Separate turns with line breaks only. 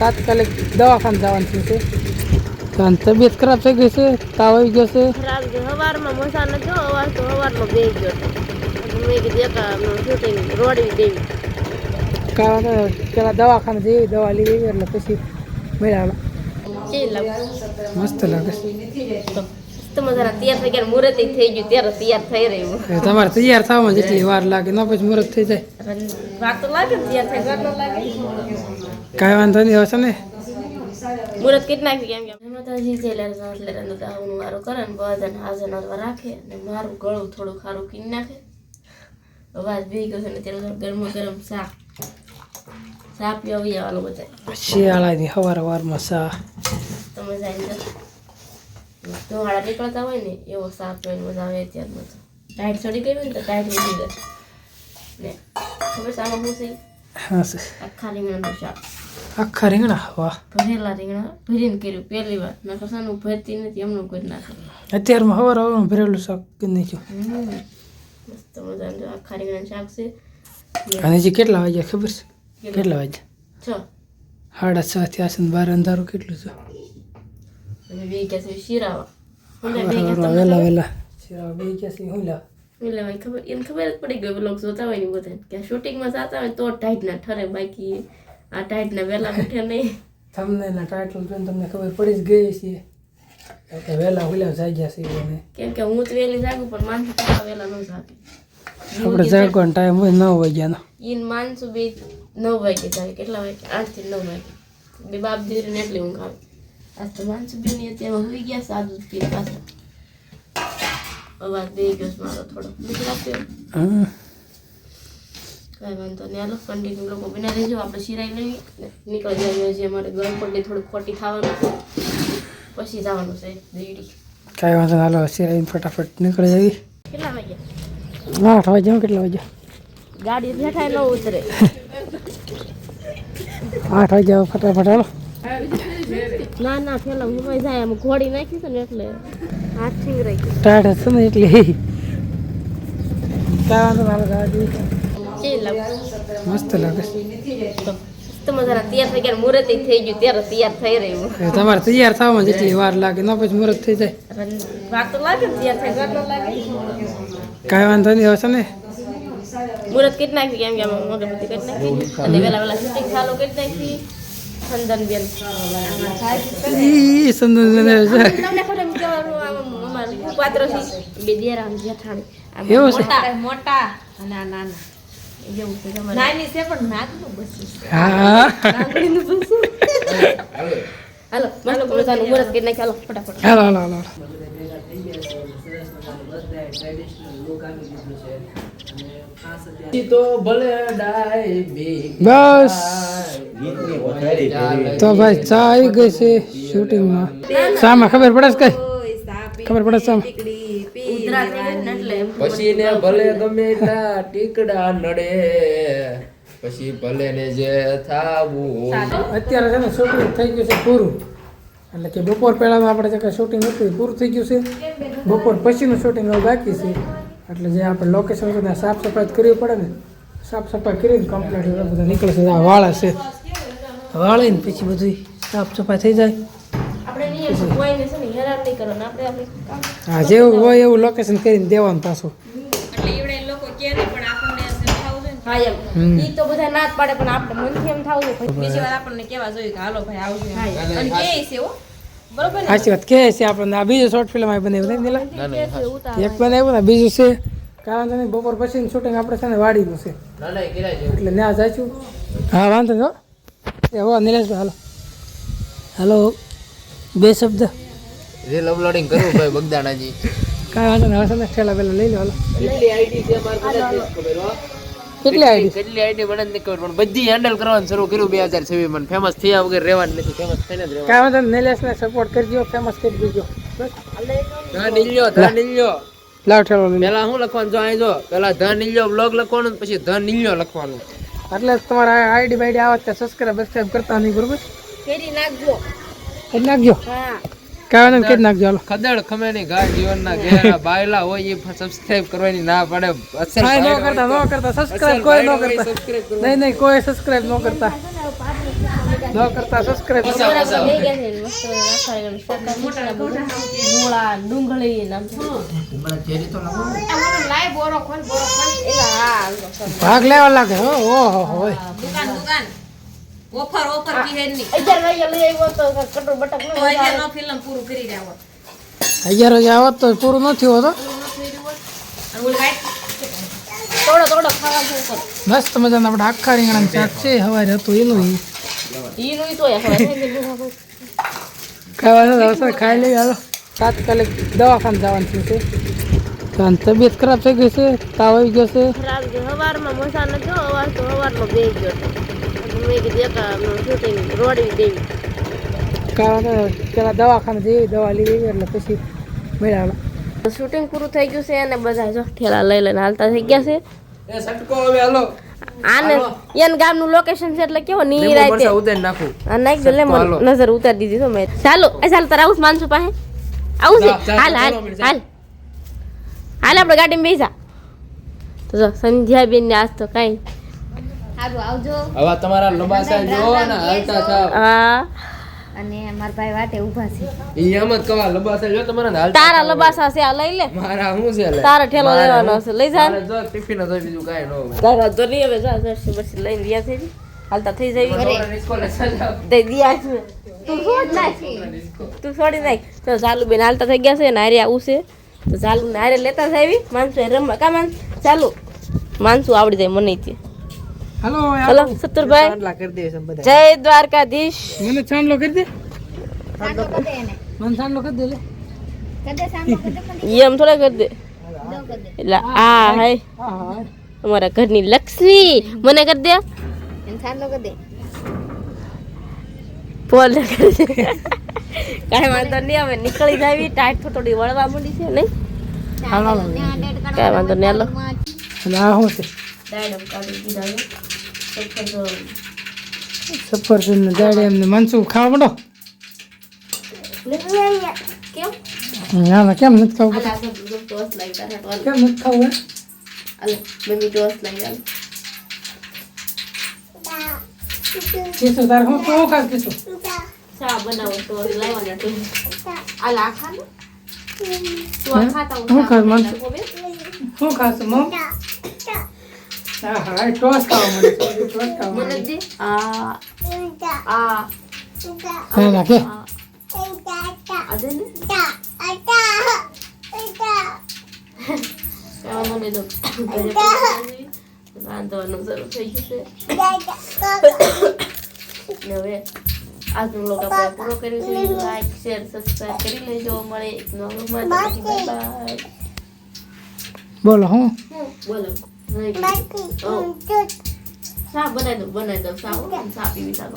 તાત્કાલિક દવાખાને જવાનું થયું છે. કારણ તબિયત ખરાબ થઈ ગઈ છે તાવ આવી ગયો છે.
ખરાબ છે. સવારમાં મસા ન જો અવાજ તો સવારમાં બે ગયો મેં કીધું એક શૂટિંગ રોડી દેવી.
કારણ પેલા દવાખાને જઈ દવા લઈ લેવી એટલે પછી
લાગે?
મસ્ત લાગે. તમારે તૈયાર થવામાં જેટલી વાર લાગે ના પછી મુહૂર્ત થઈ જાય.
ને ન
કાંઈ વાંધો નહીં હશે ને?
મુરત કેટલા કેમ કે માતાજી જેલર એટલે હું મારું કરે ને બધાને હાજર નરવા રાખે અને મારું ગળું થોડું ખારું કીન નાખે. અવાજ બી ગયો છે ને ત્યારે ગરમ ગરમ ચા ચા પીવા આવી જવાનું બધા
શિયાળાની સવાર વારમાં સા.
તમે જાય ધોવાળા નીકળતા હોય ને એવો સાપ પીવાની મજા આવે ત્યારમાં તો ટાઈટ છોડી ગઈ હોય ને તો ટાઈટ ઉડી જાય. ને ખબર છે આમાં શું છે?
હા છે
આખા રીંગણાનું શાક.
આખા રીંગણા વાહ.
ભરેલા રીંગણા ભરીને કર્યું. પહેલી વાર. નકર સાનું ભરતી નથી એમનું કરી નાખે
અત્યારમાં સવાર સવારમાં ભરેલું શાક કરી નાખ્યું.
મસ્ત મજાનું જો આખા રીંગણાનું શાક છે.
અને હજી કેટલા વાગ્યા ખબર છે? કેટલા? વાગ્યા?
છ.
સાડા છ થયા છે ને બાર અંધારું કેટલું છે?
બે ગયા છે શીરાવા?
વહેલા વહેલા શિયાળા બે ગયા છે હું લા
એટલે ભાઈ ખબર એને ખબર જ પડી ગઈ લોકો જોતા હોય ને બધા. કે શૂટિંગમાં જતા હોય તો ટાઈટ ના ઠરે બાકી. આ ટાઈટના વહેલા ઉઠે નહીં.
તમને એના ટાઇટલ જોઈને તમને ખબર પડી જ ગઈ છે કે વહેલા વહેલા જાગ્યા છે એને.
કેમ કે હું તો વહેલી જાગું પણ માનસુ પાપા વહેલા ન જાગે.
આપણે જાગવાનો ટાઈમ હોય નવ વાગ્યાનો.
ઈન માનસું બી નવ વાગે જાગે કેટલા વાગે? આઠથી નવ વાગે. બે બાપ દીકરીને એટલી ઊંઘ આવે. આજ તો માનસું બી ની અત્યારે હોઈ ગયા સાદું પીને પાછા. અવાજ બે ગયો મારો થોડો બીજું રાખ્યો
હા.
કાંઈ વાંધો નહીં. હાલો કન્ટિન્યુ લોકો બિના રહેજો. આપણે સિરાઈ નહીં નીકળી જવાનું છે અમારે ગરમ પડે થોડુંક ખોટી ખાવાનું. પછી જવાનું છે દીડી
કાંઈ વાંધો હાલો સિરાઈને ફટાફટ નીકળી જવી
કેટલા વાગ્યા?
આઠ વાગ્યા કેટલા વાગ્યા?
ગાડી બેઠા ન ઉતરે.
આઠ વાગ્યા ફટાફટ હાલો.
ના ના પેલા હું જાય. આમ ઘોડી નાખી છે ને એટલે હાથ છીંગરાઈ રહી
ટાઢ છે ને એટલે. કાંઈ વાંધો હાલો ગાડી
કેવી લાગે
મસ્ત લાગે.
તો મજાના તૈયાર થઈ ગયા મુહૂર્ત થઈ ગયું ત્યારે તૈયાર થઈ રહ્યું.
તમારે તૈયાર થવામાં જેટલી વાર લાગે ના પછી મુહૂર્ત થઈ જાય.
વાર તો લાગે તૈયાર થાય વાર લાગે.
કાંઈ વાંધો નહીં હશે ને?
મુહૂર્ત કેટલી નાખી કેમ કે મોગરમતી કરી નાખી. અને વેલા વેલા શૂટિંગ ચાલુ કરી નાખી. ખંદન બેન
ઈ સંદન
તમને ખબર એમ કહેવાનું આમ અમારું પાત્ર છે બે દેરા જેઠાણી? મોટા મોટા. અને નાના. એવું છે તમારે. નાની છે પણ નાગનું બસું
હા.
નાગણીનું બસું હાલો મારો પોતાનું મુહૂર્ત કરી નાખી હાલો ફટાફટ.
હાલો હાલો હાલો.
તો ભલે ડાય બી
બસ. તો ભાઈ ચા આવી ગઈ છે શૂટિંગમાં. શામાં ખબર પડે છે કઈ? ખબર પડે શામાં?
પછી ને ભલે ગમે એટલા ટીકડા નડે પછી ભલે ને જે થાવું.
અત્યારે છે ને શૂટિંગ થઈ ગયું છે પૂરું. એટલે કે બપોર પહેલાં આપણે જે કંઈ શૂટિંગ હતું પૂરું થઈ ગયું છે. બપોર પછીનું શૂટિંગ બાકી છે. એટલે જે આપણે લોકેશન છે ત્યાં સાફ સફાઈ કરવી પડે ને સાફ સફાઈ કરીને કમ્પ્લીટ બધા નીકળશે આ વાળા છે. વાળીને પછી બધું સાફ સફાઈ થઈ જાય.
ને કરવાનું આપણે આપણે
હા જેવું હોય એવું લોકેશન કરીને દેવાનું પાછું.
હા એમ. ઈ તો બધા ના જ પાડે પણ આપણે મનથી એમ થાવું જોઈએ
બીજી વાર આપણને કેવા જોઈએ કે હાલો ભાઈ આવજો. અને કે છે હો. બરોબર
સાચી વાત. કહે છે આપણને? આ બીજું શોર્ટ ફિલ્મ આ બનાવ્યું નહીં
કે
એક બનાવ્યું ને બીજું છે. કારણ કે બપોર પછી શૂટિંગ આપણે છે ને વાડીનું છે.
ના ના કિરાય
એટલે ત્યાં જઈશું હા વાંધો નહીં હો. એ હો નિલેશભાઈ હાલો. હાલો. બે શબ્દ.
રીલ અપલોડિંગ કરું ભાઈ બગદાણાજી.
કાંઈ વાંધો નહીં હવે છે ને ઠેલા પેલા લઈ લો હાલો.
કેટલી આઈડી છે મારે બધા જ ખબર હો?
કેટલી આઈડી
કેટલી આઈડી મને નથી ખબર પણ બધી હેન્ડલ કરવાનું શરૂ કર્યું બે હજાર છવ્વીસમાં. ફેમસ થયા વગર રહેવાનું નથી ફેમસ થઈને જ રહેવાનું.
કાંઈ વાંધો નહીં નિલેશને સપોર્ટ કરજો ફેમસ કરી દેજો. બસ.
ધન ઇલ્યો ધન ઇલ્યો
લાવ ઠેલો
પેલા શું લખવાનું જો અહીં જો પેલા ધન ઇલ્યો બ્લોગ લખવાનું પછી ધન ઇલ્યો લખવાનું.
એટલે તમારા આઈડી બાઈડી આવે ત્યાં સબસ્ક્રાઈબ બસ્ક્રાઈબ કરતા નહીં બરોબર?
કરી નાખજો.
કરી નાખજો?
હા.
કાંઈ કે નાખજો હાલો
ખદડ ખમેની ગાય જીવનના ઘેરા બાયલા હોય એ સબસ્ક્રાઇબ કરવાની ના પડે
અસર ન કરતા ન કરતા સબસ્ક્રાઇબ કોઈ ન કરતા નહીં નહીં કોઈ સબસ્ક્રાઇબ ન કરતા ન કરતા સબસ્ક્રાઇબ
મૂળા ડુંગળી નામ
લાય બોરો ખોલ બોરો ખોલ
એલા હા
ભાગ લેવા લાગે હો ઓહો હોય
દુકાન દુકાન ઓફર ઓફર કિહેનની
અગિયાર વાગ્યા લઈ આવ્યો તો કટોર બટક નો
અહીંયા નો ફિલ્મ પૂરું કરી રહ્યા હોત.
અગિયાર વાગે આવત તો પૂરું ન થયું હોતો
થોડો થોડો ખાવા જેવું
મસ્ત મજાના આપણે આખા રીંગણાનું શાક છે. હવારે હતું એનું ઈ.
ઈ નું તો
ખાવાનું અવસર ખાઈ લઈએ. હાલો. તાત્કાલિક દવાખાને જવાનું થયું છે. તબિયત ખરાબ થઈ ગઈ છે. તાવ આવી ગયો છે.
ખરાબ છે. સવારમાં મસા ન જો અવાર તો સવારમાં બે ગયો એટલે મેં કીધું એક શૂટિંગ રોડી દેવી
કારણ પેલા દવાખાને જઈએ દવા લઈ એટલે પછી મેળા
શૂટિંગ પૂરું થઈ ગયું છે અને બધા જો ઠેલા લઈ લઈને હાલતા થઈ ગયા છે.
એ સટકો હવે હાલો.
આને એન ગામનું લોકેશન છે એટલે કેવો
લીંબુ
નીરાય
મરચાં ઉતારી નાખું.
આ નાખ લે નજર ઉતારી દીધી તો મેં. ચાલો એ ચાલ તારે આવું માનસુ પાસે. આવું છે? હાલ હાલ હાલ. હાલ આપણે ગાડીમાં બેસા તો સંધ્યાબેન ને આજ તો કઈ
હવે તમારા લંબાસા જો ને હાલતા થાવ.
હા.
અને મારા ભાઈ વાટે ઊભા છે.
ઈ એમ જ કવા લંબાસા જો તમારા હાલતા
તારા લબાસા છે આ લઈ લે.
મારા શું છે લે?
તારા ઠેલો લેવાનો
હું-
લઈ જા
જો ટિફિન જ બીજું કાંઈ ન
તારા તો નહીં હવે જા જર્સી બરસી લઈને રહ્યા થઈ હાલતા થઈ જાય. દિયા છે. તું છોડ નાખ. તું છોડી નાખ. તો ચાલુ બેન હાલતા થઈ ગયા છે ને હારે આવું છે તો ચાલુ ને હારે લેતા જ માનસો રમવા. કા માન ચાલુ. માનસું આવડી જાય મને તે
હાલો
હલો સત્તરભાઈ જય દ્વારકાધીશ.
મને ચાંદલો કરી દે.
સાંડો કદે એને.
મને ચાંદલો કરી દે લે.
એમ થોડા કરી દે. એટલે આ
હા હા
અમારા ઘરની લક્ષ્મી. મને કરી દે.
એને
પોલ કરી દે. કાંઈ વાંધો નહીં હવે નીકળી જાવી. ટાઈટ થોડી વળવા માંડી છે નહીં? કાંઈ વાંધો નહીં હાલો.
આ શું છે?
ડાયડમ કાઢી દીધા
સફરજન ને દાડે એમને મનસુખ ખાવા પડો
કેમ
ના ના કેમ નથી ખાવું? કેમ નથી ખાવું
મમ્મી ટોસ લાગી આલે
કીશું તારે હું તો ખાસ કીશું
સા બનાવો ટોસ લાવવાના તો આ ખા તું આ ખાતા હું?
હું ખાસ
બનાવી
માનસું?
નાખું
શું ખાશું મમ? હા ટોસ ખાવા મને ખાવા
મને આ. આ. રાંધવાનું શરૂ થઈ ગયું છે હવે આજનો વ્લોગ આપણે પૂરો કર્યો છે લાઈક શેર સબસ્ક્રાઇબ કરી લેજો. મળે એક નવા
બોલો હું.
બોલો. ઓ. ચા બનાવી દઉં બનાવી દઉં હો. ચા પીવી ચાલો